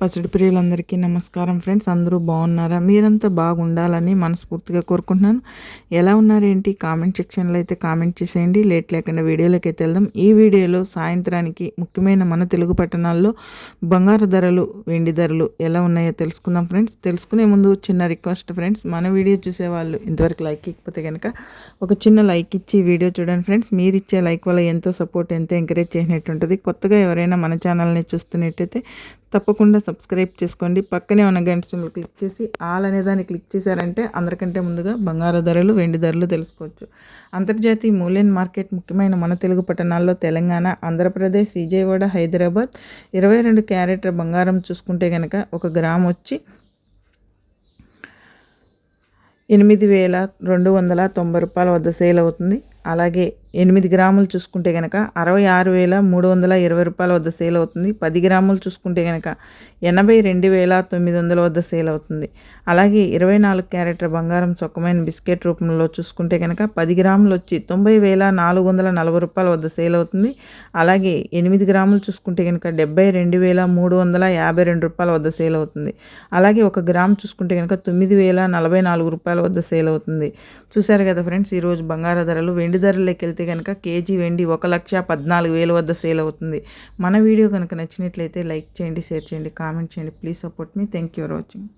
పసిడి ప్రియులందరికీ నమస్కారం ఫ్రెండ్స్. అందరూ బాగున్నారా? మీరంతా బాగుండాలని మనస్ఫూర్తిగా కోరుకుంటున్నాను. ఎలా ఉన్నారేంటి? కామెంట్ సెక్షన్లో అయితే కామెంట్ చేసేయండి. లేట్ లేకుండా వీడియోలోకి అయితే వెళ్దాం. ఈ వీడియోలో సాయంత్రానికి ముఖ్యమైన మన తెలుగు పట్టణాల్లో బంగారు ధరలు వెండి ధరలు ఎలా ఉన్నాయో తెలుసుకుందాం ఫ్రెండ్స్. తెలుసుకునే ముందు చిన్న రిక్వెస్ట్ ఫ్రెండ్స్. మన వీడియో చూసేవాళ్ళు ఇంతవరకు లైక్ ఇకపోతే కనుక ఒక చిన్న లైక్ ఇచ్చి వీడియో చూడండి ఫ్రెండ్స్. మీరు ఇచ్చే లైక్ వల్ల ఎంతో సపోర్ట్ ఎంతో ఎంకరేజ్ చేసినట్టు ఉంటుంది కొత్తగా ఎవరైనా మన ఛానల్ని చూస్తున్నట్టయితే తప్పకుండా సబ్స్క్రైబ్ చేసుకోండి. పక్కనే ఉన్న గంట సింబల్ క్లిక్ చేసి ఆల్ అనే దాన్ని క్లిక్ చేశారంటే అందరికంటే ముందుగా బంగారు ధరలు వెండి ధరలు తెలుసుకోవచ్చు. అంతర్జాతీయ మూల్యం మార్కెట్ ముఖ్యమైన మన తెలుగు పట్టణాల్లో తెలంగాణ ఆంధ్రప్రదేశ్ విజయవాడ హైదరాబాద్. ఇరవై రెండు క్యారెట్ల బంగారం చూసుకుంటే కనుక ఒక గ్రామ్ వచ్చి ఎనిమిది వేల రెండు వందల తొంభై రూపాయల వద్ద సేల్ అవుతుంది. అలాగే ఎనిమిది గ్రాములు చూసుకుంటే కనుక అరవై ఆరు వేల మూడు వందల ఇరవై రూపాయల వద్ద సేల్ అవుతుంది. పది గ్రాములు చూసుకుంటే కనుక ఎనభై రెండు వేల తొమ్మిది వందల వద్ద సేల్ అవుతుంది. అలాగే ఇరవై నాలుగు క్యారెట్ల బంగారం సొక్కమైన బిస్కెట్ రూపంలో చూసుకుంటే కనుక పది గ్రాములు వచ్చి తొంభై వేల నాలుగు వందల నలభై రూపాయల వద్ద సేల్ అవుతుంది. అలాగే ఎనిమిది గ్రాములు చూసుకుంటే కనుక డెబ్బై రెండు వేల మూడు వందల యాభై రెండు రూపాయల వద్ద సేల్ అవుతుంది. అలాగే ఒక గ్రామ్ చూసుకుంటే కనుక తొమ్మిది వేల నలభై నాలుగు రూపాయల వద్ద సేల్ అవుతుంది. చూశారు కదా ఫ్రెండ్స్ ఈరోజు బంగారు ధరలు వెండి ధరలకి వెళ్తే కనుక కేజీ వెండి ఒక లక్ష పద్నాలుగు వేల వద్ద సేల్ అవుతుంది. మన వీడియో కనుక నచ్చినట్లయితే లైక్ చేయండి షేర్ చేయండి కామెంట్ చేయండి. Please support me. Thank you for watching.